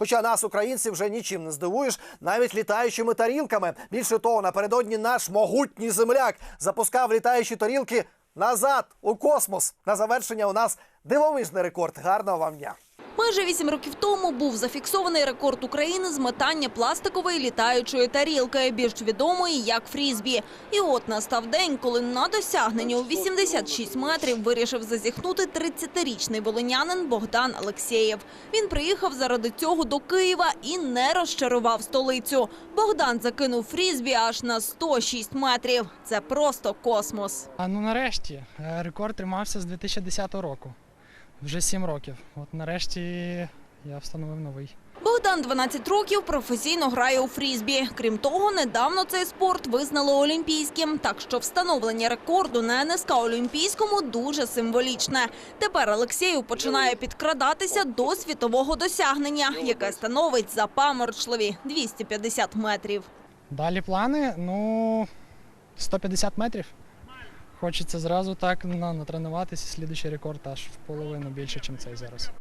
Хоча нас, українців, вже нічим не здивуєш, навіть літаючими тарілками. Більше того, напередодні наш могутній земляк запускав літаючі тарілки назад у космос. На завершення у нас дивовижний рекорд. Гарного вам дня! Майже вісім років тому був зафіксований рекорд України з метання пластикової літаючої тарілки, більш відомої як фрізбі. І от настав день, коли на досягненні у 86 метрів вирішив зазіхнути 30-річний волинянин Богдан Алексєєв. Він приїхав заради цього до Києва і не розчарував столицю. Богдан закинув фрізбі аж на 106 метрів. Це просто космос. А ну нарешті е, рекорд тримався з 2010 року. Вже 7 років. От нарешті я встановив новий. Богдан 12 років професійно грає у фрізбі. Крім того, недавно цей спорт визнали олімпійським. Так що встановлення рекорду на НСК Олімпійському дуже символічне. Тепер Олексєєв починає підкрадатися до світового досягнення, яке становить запаморочливі 250 метрів. Далі плани, ну 150 метрів. Хочеться зразу так на- натренуватися, слідуючий рекорд аж в половину більше, ніж цей зараз.